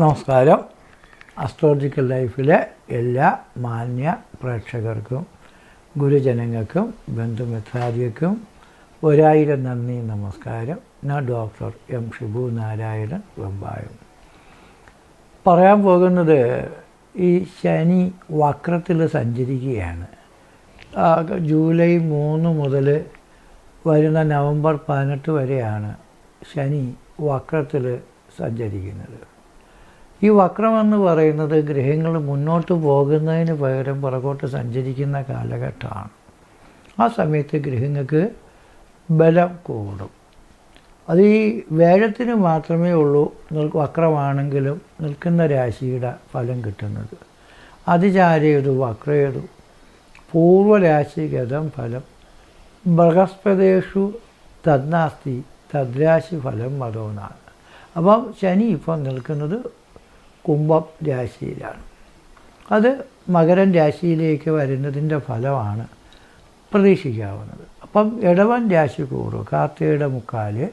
നമസ്കാരം. അസ്ട്രോളജിക്കൽ ലൈഫിലെ എല്ലാ മാന്യ പ്രേക്ഷകർക്കും ഗുരുജനങ്ങൾക്കും ബന്ധുമിത്രാദികൾക്കും ഒരായിരം നന്ദി നമസ്കാരം. ഞാൻ ഡോക്ടർ എം ഷിബു നാരായണൻ വെമ്പായം. പറയാൻ പോകുന്നത് ഈ ശനി വക്രത്തിൽ സഞ്ചരിക്കുകയാണ്. ജൂലൈ മൂന്ന് മുതൽ വരുന്ന നവംബർ പതിനെട്ട് വരെയാണ് ശനി വക്രത്തിൽ സഞ്ചരിക്കുന്നത്. ഈ വക്രമെന്ന് പറയുന്നത് ഗ്രഹങ്ങൾ മുന്നോട്ട് പോകുന്നതിന് പകരം പുറകോട്ട് സഞ്ചരിക്കുന്ന കാലഘട്ടമാണ്. ആ സമയത്ത് ഗ്രഹങ്ങൾക്ക് ബലം കൂടും. അത് ഈ വേഴത്തിന് മാത്രമേ ഉള്ളൂ വക്രമാണെങ്കിലും നിൽക്കുന്ന രാശിയുടെ ഫലം കിട്ടുന്നത്. അതിചാരേതു വക്രേതു. പൂർവരാശിഗതം ഫലം. ബൃഹസ്പതേഷു തദ്നാസ്തി തദ്രാശി ഫലം മതോന്നാണ് അപ്പം ശനി ഇപ്പം നിൽക്കുന്നത് കുംഭം രാശിയിലാണ്. അത് മകരൻ രാശിയിലേക്ക് വരുന്നതിന്റെ ഫലമാണ് പ്രതീക്ഷിക്കാവുന്നത്. അപ്പം ഇടവൻ രാശി കൂറു കാർത്തികയുടെ മുക്കാൽ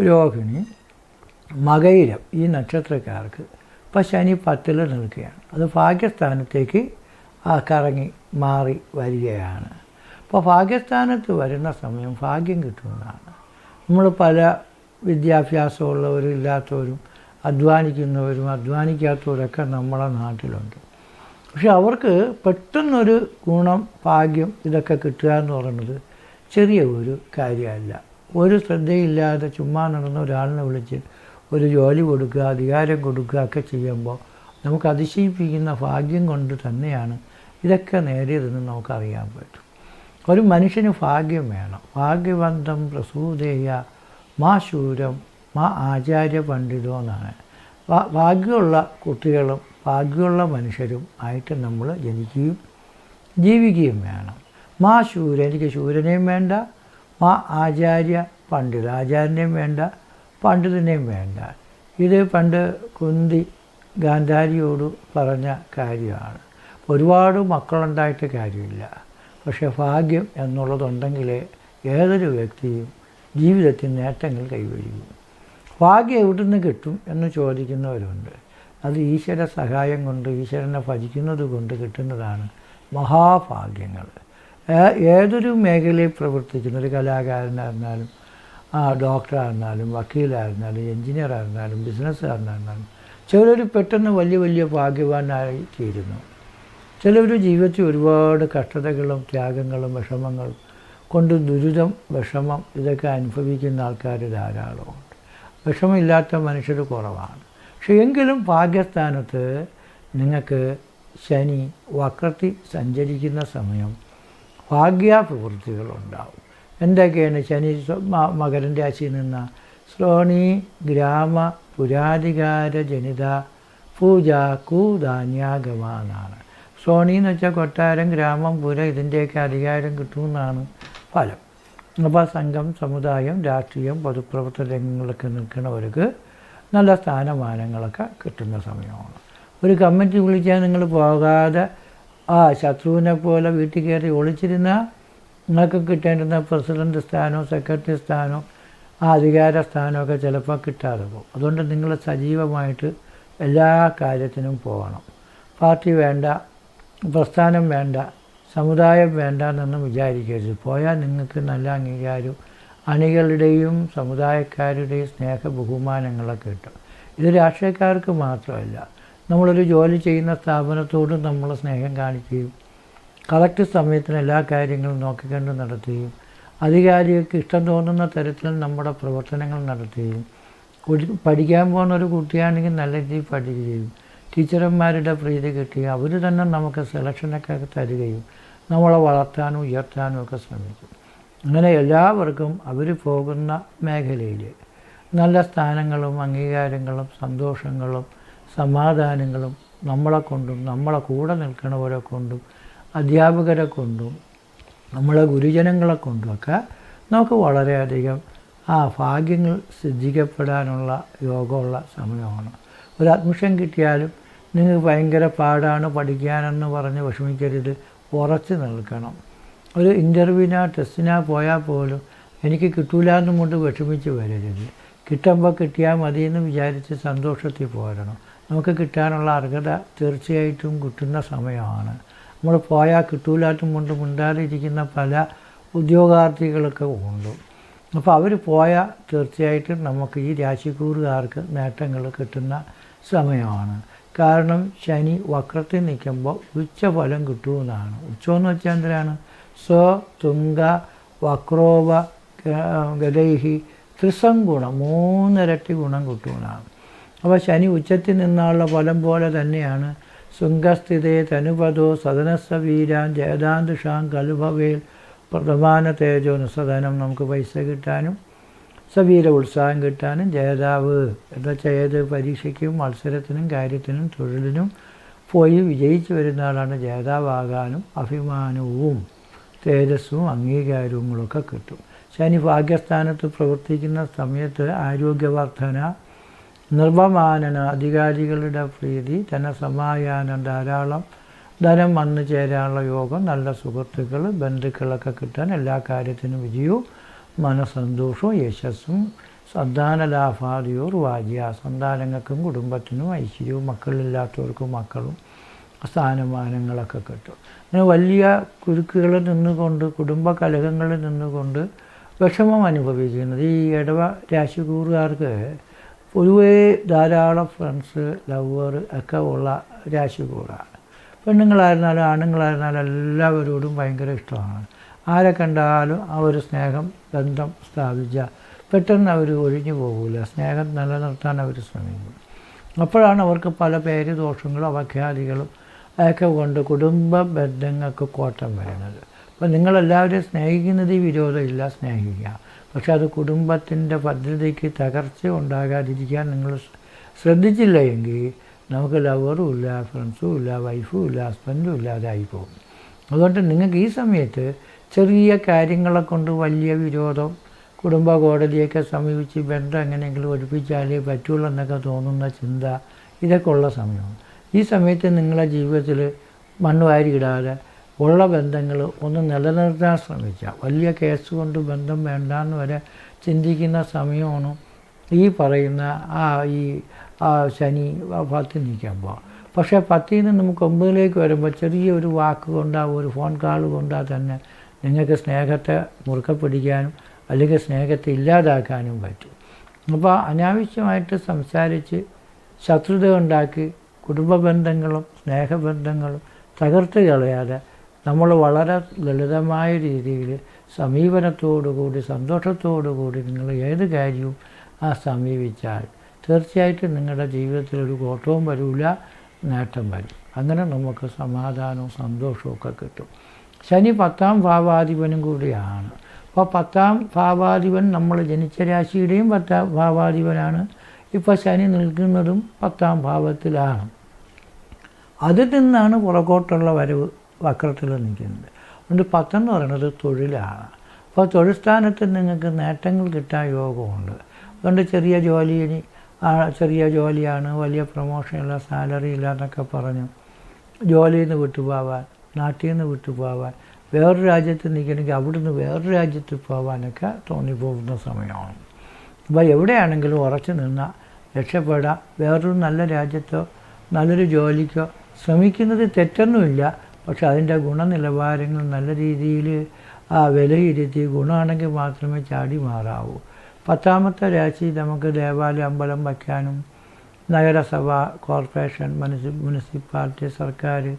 രോഹിണി മകയിരം ഈ നക്ഷത്രക്കാർക്ക് ഇപ്പം ശനി പത്തിൽ നിൽക്കുകയാണ്. അത് ഭാഗ്യസ്ഥാനത്തേക്ക് കറങ്ങി മാറി വരികയാണ്. അപ്പോൾ ഭാഗ്യസ്ഥാനത്ത് വരുന്ന സമയം ഭാഗ്യം കിട്ടുന്നതാണ്. നമ്മൾ പല വിദ്യാഭ്യാസമുള്ളവരും ഇല്ലാത്തവരും അധ്വാനിക്കുന്നവരും അധ്വാനിക്കാത്തവരൊക്കെ നമ്മളെ നാട്ടിലുണ്ട്. പക്ഷെ അവർക്ക് പെട്ടെന്നൊരു ഗുണം ഭാഗ്യം ഇതൊക്കെ കിട്ടുക എന്ന് പറയുന്നത് ചെറിയ ഒരു കാര്യമല്ല. ഒരു ശ്രദ്ധയില്ലാതെ ചുമ്മാ നടന്ന ഒരാളിനെ വിളിച്ച് ഒരു ജോലി കൊടുക്കുക അധികാരം കൊടുക്കുക ഒക്കെ ചെയ്യുമ്പോൾ നമുക്ക് അതിശയിപ്പിക്കുന്ന ഭാഗ്യം കൊണ്ട് തന്നെയാണ് ഇതൊക്കെ നേടിയതെന്ന് നമുക്കറിയാൻ പറ്റും. ഒരു മനുഷ്യന് ഭാഗ്യം വേണം. ഭാഗ്യവന്തം പ്രസൂതേയ മാ ശൂരം മാ ആചാര്യ പണ്ഡിതോ എന്നാണ്. ഭാഗ്യമുള്ള കുട്ടികളും ഭാഗ്യമുള്ള മനുഷ്യരും ആയിട്ട് നമ്മൾ ജനിക്കുകയും ജീവിക്കുകയും വേണം. മാ ശൂര എനിക്ക് ശൂരനെയും വേണ്ട. മാ ആചാര്യ പണ്ഡിത ആചാര്യനെയും വേണ്ട. പണ്ഡിതനെയും വേണ്ട. ഇത് പണ്ട് കുന്തി ഗാന്ധാരിയോട് പറഞ്ഞ കാര്യമാണ്. ഒരുപാട് മക്കളുണ്ടായിട്ട് കാര്യമില്ല. പക്ഷേ ഭാഗ്യം എന്നുള്ളതുണ്ടെങ്കിലേ ഏതൊരു വ്യക്തിയും ജീവിതത്തിൽ നേട്ടങ്ങൾ കൈവരിക്കും. ഭാഗ്യം എവിടെ നിന്ന് കിട്ടും എന്ന് ചോദിക്കുന്നവരുണ്ട്. അത് ഈശ്വര സഹായം കൊണ്ട് ഈശ്വരനെ ഭജിക്കുന്നത് കൊണ്ട് കിട്ടുന്നതാണ് മഹാഭാഗ്യങ്ങൾ. ഏതൊരു മേഖലയിൽ പ്രവർത്തിക്കുന്ന ഒരു കലാകാരനായിരുന്നാലും ഡോക്ടറായിരുന്നാലും വക്കീലായിരുന്നാലും എഞ്ചിനീയറായിരുന്നാലും ബിസിനസ്സുകാരനായിരുന്നാലും ചിലർ പെട്ടെന്ന് വലിയ വലിയ ഭാഗ്യവാനായി തീരുന്നു. ചിലർ ജീവിതത്തിൽ ഒരുപാട് കഷ്ടതകളും ത്യാഗങ്ങളും വിഷമങ്ങളും കൊണ്ട് ദുരിതം വിഷമം ഇതൊക്കെ അനുഭവിക്കുന്ന ആൾക്കാർ ധാരാളമുണ്ട്. വിഷമമില്ലാത്ത മനുഷ്യർ കുറവാണ്. പക്ഷെ എങ്കിലും ഭാഗ്യസ്ഥാനത്ത് നിങ്ങൾക്ക് ശനി വക്രത്തിൽ സഞ്ചരിക്കുന്ന സമയം ഭാഗ്യാഭിവൃദ്ധികളുണ്ടാവും. എന്തൊക്കെയാണ് ശനി മകരന്റെ രാശിയിൽ നിന്ന്? ശ്രോണി ഗ്രാമ പുരാധികാര ജനിത പൂജ കൂതാന്യാഗമാണ് ശ്രോണി എന്ന് വെച്ചാൽ കൊട്ടാരം ഗ്രാമം പുര ഇതിന്റെയൊക്കെ അധികാരം കിട്ടുമെന്നാണ് ഫലം. അപ്പോൾ സംഘം സമുദായം രാഷ്ട്രീയം പൊതുപ്രവർത്തന രംഗങ്ങളൊക്കെ നിൽക്കുന്നവർക്ക് നല്ല സ്ഥാനമാനങ്ങളൊക്കെ കിട്ടുന്ന സമയമാണ്. ഒരു കമ്മിറ്റി വിളിച്ചാൽ നിങ്ങൾ പോകാതെ ആ ശത്രുവിനെ പോലെ വീട്ടിൽ കയറി ഒളിച്ചിരുന്ന നിങ്ങൾക്ക് കിട്ടേണ്ടുന്ന പ്രസിഡന്റ് സ്ഥാനവും സെക്രട്ടറി സ്ഥാനവും ആ അധികാര സ്ഥാനമൊക്കെ ചിലപ്പോൾ കിട്ടാതെ പോകും. അതുകൊണ്ട് നിങ്ങൾ സജീവമായിട്ട് എല്ലാ കാര്യത്തിനും പോകണം. പാർട്ടി വേണ്ട പ്രസ്ഥാനം വേണ്ട സമുദായം വേണ്ട എന്നൊന്നും വിചാരിക്കരുത്. പോയാൽ നിങ്ങൾക്ക് നല്ല അംഗീകാരവും അണികളുടെയും സമുദായക്കാരുടെയും സ്നേഹ ബഹുമാനങ്ങളൊക്കെ കിട്ടും. ഇത് രാഷ്ട്രീയക്കാർക്ക് മാത്രമല്ല നമ്മളൊരു ജോലി ചെയ്യുന്ന സ്ഥാപനത്തോടും നമ്മൾ സ്നേഹം കാണിക്കുകയും കറക്റ്റ് സമയത്തിന് എല്ലാ കാര്യങ്ങളും നോക്കിക്കണ്ട് നടത്തുകയും അധികാരികൾക്ക് ഇഷ്ടം തോന്നുന്ന തരത്തിൽ നമ്മുടെ പ്രവർത്തനങ്ങൾ നടത്തുകയും പഠിക്കാൻ പോകുന്ന ഒരു കുട്ടിയാണെങ്കിൽ നല്ല രീതിയിൽ പഠിക്കുകയും ടീച്ചർമാരുടെ പ്രീതി കിട്ടുകയും അവർ തന്നെ നമുക്ക് സെലക്ഷനൊക്കെ തരികയും നമ്മളെ വളർത്താനും ഉയർത്താനും ഒക്കെ ശ്രമിക്കും. അങ്ങനെ എല്ലാവർക്കും അവർ പോകുന്ന മേഖലയിൽ നല്ല സ്ഥാനങ്ങളും അംഗീകാരങ്ങളും സന്തോഷങ്ങളും സമാധാനങ്ങളും നമ്മളെ കൊണ്ടും നമ്മളെ കൂടെ നിൽക്കുന്നവരെ കൊണ്ടും അധ്യാപകരെ കൊണ്ടും നമ്മളെ ഗുരുജനങ്ങളെ കൊണ്ടുമൊക്കെ നമുക്ക് വളരെയധികം ആ ഭാഗ്യങ്ങൾ സിദ്ധിക്കപ്പെടാനുള്ള യോഗമുള്ള സമയമാണ്. ഒരു അഡ്മിഷൻ കിട്ടിയാലും നിങ്ങൾക്ക് ഭയങ്കര പാടാണ് പഠിക്കാനെന്ന് പറഞ്ഞ് വിഷമിക്കരുത്. ഉറച്ചു നിൽക്കണം. ഒരു ഇന്റർവ്യൂവിനാ ടെസ്റ്റിനാ പോയാൽ പോലും എനിക്ക് കിട്ടൂല എന്നും കൊണ്ട് വിഷമിച്ച് വരരുത്. കിട്ടുമ്പോൾ കിട്ടിയാൽ മതി എന്ന് വിചാരിച്ച് സന്തോഷത്തിൽ പോരണം. നമുക്ക് കിട്ടാനുള്ള അർഹത തീർച്ചയായിട്ടും കിട്ടുന്ന സമയമാണ്. നമ്മൾ പോയാൽ കിട്ടൂലാറ്റും കൊണ്ട് മിണ്ടാതിരിക്കുന്ന പല ഉദ്യോഗാർത്ഥികളൊക്കെ ഉണ്ട്. അപ്പോൾ അവർ പോയാൽ തീർച്ചയായിട്ടും നമുക്ക് ഈ രാശിക്കൂറുകാർക്ക് നേട്ടങ്ങൾ കിട്ടുന്ന സമയമാണ്. കാരണം ശനി വക്രത്തിൽ നിൽക്കുമ്പോൾ ഉച്ചഫലം കിട്ടുമെന്നാണ്. ഉച്ചമെന്ന് വെച്ചാൽ എന്തിനാണ്? സ്വ തുങ്ക വക്രോവ ഗതൈഹി ത്രിസംഗുണം മൂന്നിരട്ടി ഗുണം കിട്ടുമെന്നാണ്. അപ്പോൾ ശനി ഉച്ചത്തിൽ നിന്നുള്ള ഫലം പോലെ തന്നെയാണ്. ശൃംഗസ്ഥിതേ തനുപദോ സദനസ വീരാൻ ജയദാന്തുഷാം കലുഭവേൽ പ്രധാന തേജോ നിസ്സദനം നമുക്ക് പൈസ കിട്ടാനും സവീര ഉത്സാഹം കിട്ടാനും ജേതാവ് എന്ന് വെച്ചാൽ ഏത് പരീക്ഷയ്ക്കും മത്സരത്തിനും കാര്യത്തിനും തൊഴിലിനും പോയി വിജയിച്ചു വരുന്ന ആളാണ് ജേതാവാകാനും അഭിമാനവും തേജസ്സും അംഗീകാരവുങ്ങളൊക്കെ കിട്ടും. ശനി ഭാഗ്യസ്ഥാനത്ത് പ്രവർത്തിക്കുന്ന സമയത്ത് ആരോഗ്യവർദ്ധന നിർവമാനന അധികാരികളുടെ പ്രീതി ധനസമായാനം ധാരാളം ധനം വന്നു ചേരാനുള്ള യോഗം നല്ല സുഹൃത്തുക്കൾ ബന്ധുക്കളൊക്കെ കിട്ടാൻ എല്ലാ കാര്യത്തിനും വിജയവും മനസന്തോഷവും യശസ്സും സന്താനലാഭാദിയോർ വാജിയ സന്താനങ്ങൾക്കും കുടുംബത്തിനും ഐശ്വര്യവും മക്കളില്ലാത്തവർക്കും മക്കളും സ്ഥാനമാനങ്ങളൊക്കെ കിട്ടും. അങ്ങനെ വലിയ കുരുക്കുകളിൽ നിന്നുകൊണ്ട് കുടുംബ കലഹങ്ങളിൽ നിന്നുകൊണ്ട് വിഷമം അനുഭവിക്കുന്നത് ഈ ഇടവ രാശികൂറുകാർക്ക് പൊതുവേ ധാരാളം ഫ്രണ്ട്സ് ലവർ ഒക്കെ ഉള്ള രാശികൂറാണ്. പെണ്ണുങ്ങളായിരുന്നാലും ആണുങ്ങളായിരുന്നാലും എല്ലാവരോടും ഭയങ്കര ഇഷ്ടമാണ്. ആരെ കണ്ടാലും ആ ഒരു സ്നേഹം ബന്ധം സ്ഥാപിച്ച പെട്ടെന്ന് അവർ ഒഴിഞ്ഞു പോകില്ല സ്നേഹം നിലനിർത്താൻ അവർ ശ്രമിക്കും. അപ്പോഴാണ് അവർക്ക് പല പേര് ദോഷങ്ങളും അവഖ്യാതികളും ഒക്കെ കൊണ്ട് കുടുംബ ബന്ധങ്ങൾക്ക് കോട്ടം വരുന്നത്. അപ്പോൾ നിങ്ങളെല്ലാവരെയും സ്നേഹിക്കുന്നത് വിരോധമില്ല സ്നേഹിക്കുക. പക്ഷെ അത് കുടുംബത്തിന്റെ പദ്ധതിക്ക് തകർച്ച ഉണ്ടാകാതിരിക്കാൻ നിങ്ങൾ ശ്രദ്ധിച്ചില്ല എങ്കിൽ നമുക്ക് ലവറും ഇല്ല ഫ്രണ്ട്സും ഇല്ല വൈഫും ഇല്ല ഹസ്ബൻഡും ഇല്ലാതായി പോകും. അതുകൊണ്ട് നിങ്ങൾക്ക് ഈ സമയത്ത് ചെറിയ കാര്യങ്ങളെ കൊണ്ട് വലിയ വിരോധം കുടുംബ കോടതിയൊക്കെ സമീപിച്ച് ബന്ധം എങ്ങനെയെങ്കിലും ഒഴിപ്പിച്ചാലേ പറ്റുള്ളൂ എന്നൊക്കെ തോന്നുന്ന ചിന്ത ഇതൊക്കെ ഉള്ള സമയമാണ്. ഈ സമയത്ത് നിങ്ങളെ ജീവിതത്തിൽ മണ്ണ് വാരിയിടാതെ ഉള്ള ബന്ധങ്ങൾ ഒന്ന് നിലനിർത്താൻ ശ്രമിച്ചാൽ വലിയ കേസ് കൊണ്ട് ബന്ധം വേണ്ടാന്ന് വരെ ചിന്തിക്കുന്ന സമയമാണ് ഈ പറയുന്ന ആ ഈ ആ ശനി പത്തിൽ നിൽക്കുമ്പോൾ പക്ഷേ പത്തിൽ നിന്ന് നമുക്ക് ഒമ്പതിലേക്ക് വരുമ്പോൾ ചെറിയൊരു വാക്ക് കൊണ്ടാ ഒരു ഫോൺ കാൾ കൊണ്ടാ തന്നെ നിങ്ങൾക്ക് സ്നേഹത്തെ മുറുക്കെ പിടിക്കാനും അല്ലെങ്കിൽ സ്നേഹത്തെ ഇല്ലാതാക്കാനും പറ്റും. അപ്പോൾ അനാവശ്യമായിട്ട് സംസാരിച്ച് ശത്രുത ഉണ്ടാക്കി കുടുംബ ബന്ധങ്ങളും സ്നേഹബന്ധങ്ങളും തകർത്ത് കളയാതെ നമ്മൾ വളരെ ലളിതമായ രീതിയിൽ സമീപനത്തോടുകൂടി സന്തോഷത്തോടുകൂടി നിങ്ങൾ ഏത് കാര്യവും ആ സമീപിച്ചാൽ തീർച്ചയായിട്ടും നിങ്ങളുടെ ജീവിതത്തിൽ ഒരു കോട്ടവും വരില്ല നേട്ടം വരും. അങ്ങനെ നമുക്ക് സമാധാനവും സന്തോഷവും ഒക്കെ കിട്ടും. ശനി പത്താം ഭാവാധിപനും കൂടിയാണ്. അപ്പോൾ പത്താം ഭാവാധിപൻ നമ്മൾ ജനിച്ച രാശിയുടെയും പത്താം ഭാവാധിപനാണ്. ഇപ്പോൾ ശനി നിൽക്കുന്നതും പത്താം ഭാവത്തിലാണ്. അതിൽ നിന്നാണ് പുറകോട്ടുള്ള വരവ് വക്രത്തിൽ നിൽക്കുന്നത്. അതുകൊണ്ട് പത്തെന്ന് പറയുന്നത് തൊഴിലാണ്. അപ്പോൾ തൊഴിൽ സ്ഥാനത്ത് നിങ്ങൾക്ക് നേട്ടങ്ങൾ കിട്ടാൻ യോഗമുണ്ട്. അതുകൊണ്ട് ചെറിയ ജോലി ചെറിയ ജോലിയാണ് വലിയ പ്രൊമോഷനില്ല സാലറി ഇല്ല എന്നൊക്കെ പറഞ്ഞു ജോലിയിൽ നിന്ന് വിട്ടുപോവാൻ നാട്ടിൽ നിന്ന് വിട്ടുപോവാൻ വേറൊരു രാജ്യത്ത് നിൽക്കണമെങ്കിൽ അവിടുന്ന് വേറൊരു രാജ്യത്ത് പോകാനൊക്കെ തോന്നിപ്പോകുന്ന സമയമാണ്. അപ്പോൾ എവിടെയാണെങ്കിലും ഉറച്ചു നിന്നാൽ രക്ഷപ്പെടാം. വേറൊരു നല്ല രാജ്യത്തോ നല്ലൊരു ജോലിക്കോ ശ്രമിക്കുന്നത് തെറ്റൊന്നുമില്ല. പക്ഷെ അതിന്റെ ഗുണനിലവാരങ്ങൾ നല്ല രീതിയിൽ ആ വിലയിരുത്തി ഗുണമാണെങ്കിൽ മാത്രമേ ചാടി മാറാവൂ. പത്താമത്തെ രാശി നമുക്ക് ദേവാലയം അമ്പലം വയ്ക്കാനും നഗരസഭ കോർപ്പറേഷൻ മുനിസി മുനിസിപ്പാലിറ്റി സർക്കാർ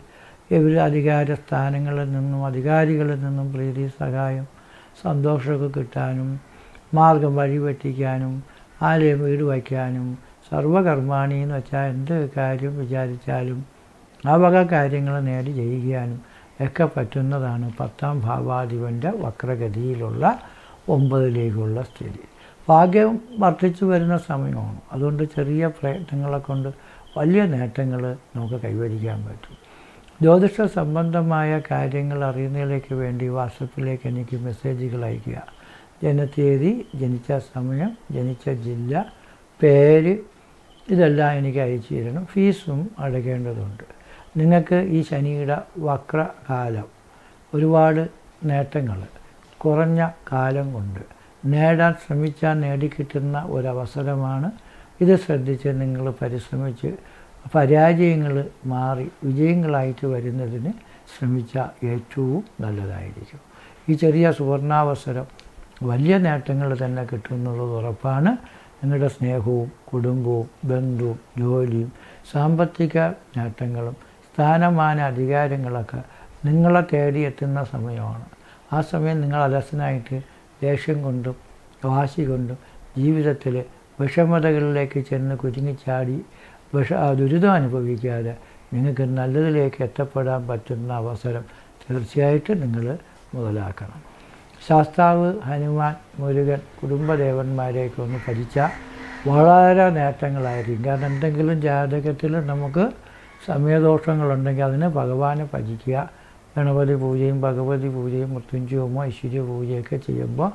ഇവർ അധികാര സ്ഥാനങ്ങളിൽ നിന്നും അധികാരികളിൽ നിന്നും പ്രീതി സഹായം സന്തോഷമൊക്കെ കിട്ടാനും മാർഗം വഴിവെട്ടിക്കാനും ആലയം വീട് വയ്ക്കാനും സർവകർമാണി എന്ന് വെച്ചാൽ എന്ത് കാര്യം വിചാരിച്ചാലും ആ വക കാര്യങ്ങൾ നേടി ചെയ്യുകയാനും ഒക്കെ പറ്റുന്നതാണ് പത്താം ഭാവാധിപന്റെ വക്രഗതിയിലുള്ള ഒമ്പതിലേക്കുള്ള സ്ഥിതി. ഭാഗ്യം വർദ്ധിച്ചു വരുന്ന സമയമാണ്. അതുകൊണ്ട് ചെറിയ പ്രയത്നങ്ങളെ കൊണ്ട് വലിയ നേട്ടങ്ങൾ നമുക്ക് കൈവരിക്കാൻ പറ്റും. ജ്യോതിഷ സംബന്ധമായ കാര്യങ്ങൾ അറിയുന്നതിലേക്ക് വേണ്ടി വാട്സപ്പിലേക്ക് എനിക്ക് മെസ്സേജുകൾ അയയ്ക്കുക. ജനതീയതി ജനിച്ച സമയം ജനിച്ച ജില്ല പേര് ഇതെല്ലാം എനിക്ക് അയച്ചു തരണം. ഫീസും അടയ്ക്കേണ്ടതുണ്ട്. നിങ്ങൾക്ക് ഈ ശനിയുടെ വക്രകാലം ഒരുപാട് നേട്ടങ്ങൾ കുറഞ്ഞ കാലം കൊണ്ട് നേടാൻ ശ്രമിച്ചാൽ നേടിക്കിട്ടുന്ന ഒരവസരമാണ്. ഇത് ശ്രദ്ധിച്ച് നിങ്ങൾ പരിശ്രമിച്ച് പരാജയങ്ങൾ മാറി വിജയങ്ങളായിട്ട് വരുന്നതിന് ശ്രമിച്ച ഏറ്റവും നല്ലതായിരിക്കും. ഈ ചെറിയ സുവർണാവസരം വലിയ നേട്ടങ്ങൾ തന്നെ കിട്ടുന്നുള്ളത് ഉറപ്പാണ്. നിങ്ങളുടെ സ്നേഹവും കുടുംബവും ബന്ധുവും ജോലിയും സാമ്പത്തിക നേട്ടങ്ങളും സ്ഥാനമാന അധികാരങ്ങളൊക്കെ നിങ്ങളെ തേടിയെത്തുന്ന സമയമാണ്. ആ സമയം നിങ്ങൾ അലസനായിട്ട് ദേഷ്യം കൊണ്ടും വാശി കൊണ്ടും ജീവിതത്തിൽ വിഷമതകളിലേക്ക് ചെന്ന് കുരുങ്ങിച്ചാടി വിഷ ആ ദുരിതം അനുഭവിക്കാതെ നിങ്ങൾക്ക് നല്ലതിലേക്ക് എത്തപ്പെടാൻ പറ്റുന്ന അവസരം തീർച്ചയായിട്ടും നിങ്ങൾ മുതലാക്കണം. ശാസ്താവ് ഹനുമാൻ മുരുകൻ കുടുംബദേവന്മാരെയൊക്കെ ഒന്ന് ഭരിച്ചാൽ വളരെ നേട്ടങ്ങളായിരിക്കും. കാരണം എന്തെങ്കിലും ജാതകത്തിൽ നമുക്ക് സമയദോഷങ്ങളുണ്ടെങ്കിൽ അതിന് ഭഗവാനെ ഭജിക്കുക. ഗണപതി പൂജയും ഭഗവതി പൂജയും മൃത്യുഞ്ജയമോ ഐശ്വര്യ പൂജയൊക്കെ ചെയ്യുമ്പോൾ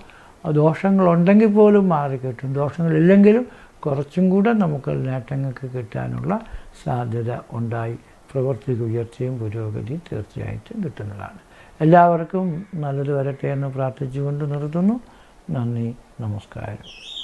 ദോഷങ്ങളുണ്ടെങ്കിൽ പോലും മാറിക്കിട്ടും. ദോഷങ്ങളില്ലെങ്കിലും കുറച്ചും കൂടെ നമുക്ക് നേട്ടങ്ങൾക്ക് കിട്ടാനുള്ള സാധ്യത ഉണ്ടായി. പ്രവർത്തിക്ക് ഉയർച്ചയും പുരോഗതിയും തീർച്ചയായിട്ടും കിട്ടുന്നതാണ്. എല്ലാവർക്കും നല്ലത് വരട്ടെ എന്ന് പ്രാർത്ഥിച്ചുകൊണ്ട് നിർത്തുന്നു. നന്ദി നമസ്കാരം.